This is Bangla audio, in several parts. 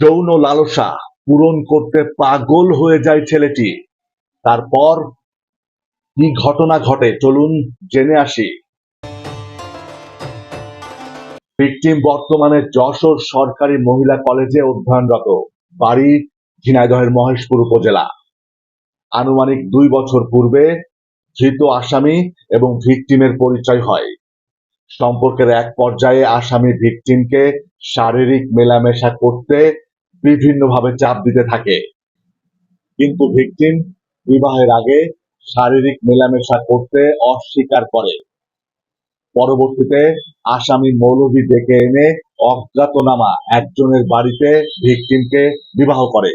যৌন লালসা পূরণ করতে পাগল হয়ে যায় ছেলেটি। তারপর কি ঘটনা ঘটে? চলুন জেনে আসি। ভিকটিম বর্তমানে যশোর সরকারি মহিলা কলেজে অধ্যয়নরত, বাড়ি ঝিনাইদহের মহেশপুর উপজেলা। আনুমানিক দুই বছর পূর্বে ধৃত আসামি এবং ভিকটিমের পরিচয় হয়। সম্পর্কের এক পর্যায়ে আসামি ভিকটিমকে শারীরিক মেলামেশা করতে বিভিন্নভাবে চাপ দিতে থাকে। কিন্তু ভিকটিম বিবাহের আগে শারীরিক মেলামেশা করতে অস্বীকার করে। পরবর্তীতে আসামি মৌলভী ডেকে এনে অজ্ঞাতনামা একজনের বাড়িতে ভিকটিমকে বিবাহ করে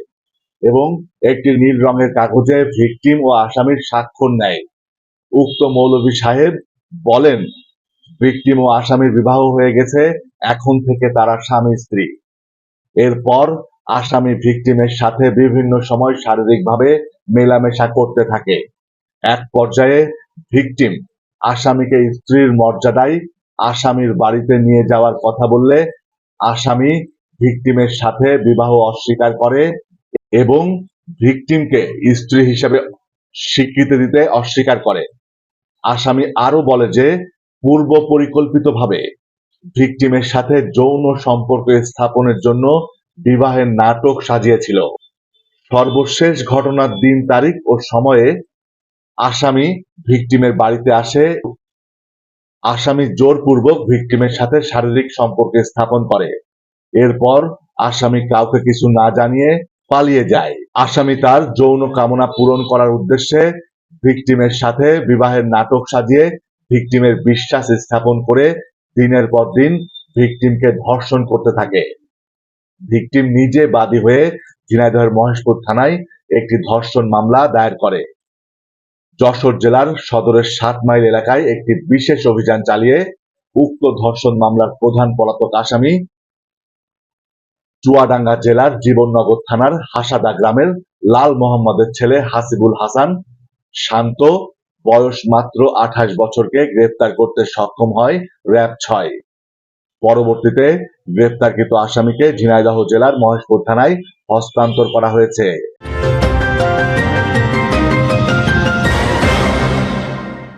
এবং একটি নীল রঙের কাগজে ভিকটিম ও আসামির স্বাক্ষর নেয়। উক্ত মৌলভী সাহেব বলেন, ভিকটিম ও আসামির বিবাহ হয়ে গেছে, এখন থেকে তারা স্বামী স্ত্রী। এরপর আসামি ভিকটিমের সাথে বিভিন্ন সময় শারীরিকভাবে মেলামেশা করতে থাকে। এক পর্যায়ে ভিকটিম আসামিকে স্ত্রীর মর্যাদায় আসামির বাড়িতে নিয়ে যাওয়ার কথা বললে আসামি ভিকটিমের সাথে বিবাহ অস্বীকার করে এবং ভিকটিমকে স্ত্রী হিসেবে স্বীকৃতি দিতে অস্বীকার করে। আসামি আরও বলে যে পূর্ব পরিকল্পিতভাবে ভিকটিমের সাথে যৌন সম্পর্ক স্থাপনের জন্য বিবাহের নাটক সাজিয়েছিল। সর্বশেষ ঘটনার দিন, তারিখ ও সময়ে আসামি ভিকটিমের বাড়িতে আসে। আসামি জোরপূর্বক ভিকটিমের সাথে শারীরিক সম্পর্ক স্থাপন করে। এরপর আসামি কাউকে কিছু না জানিয়ে পালিয়ে যায়। আসামি তার যৌন কামনা পূরণ করার উদ্দেশ্যে ভিকটিমের সাথে বিবাহের নাটক সাজিয়ে ভিকটিমের বিশ্বাস স্থাপন করে দিনের পর দিন ভিকটিমকে ধর্ষণ করতে থাকে। ভিকটিম নিজে বাদী হয়ে ঝিনাইদহের মহেশপুর থানায় একটি ধর্ষণ মামলা দায়ের করে। যশোর জেলার সদরের সাত মাইল এলাকায় একটি বিশেষ অভিযান চালিয়ে উক্ত ধর্ষণ মামলার প্রধান পলাতক আসামি চুয়াডাঙ্গা জেলার জীবননগর থানার হাসাদা গ্রামের লাল মোহাম্মদের ছেলে হাসিবুল হাসান শান্ত, বয়স মাত্র আঠাশ বছরকে গ্রেফতার করতে সক্ষম হয় র্যাব ছয়। পরবর্তীতে গ্রেপ্তারকৃত আসামিকে ঝিনাইদহ জেলার মহেশপুর থানায় হস্তান্তর করা হয়েছে।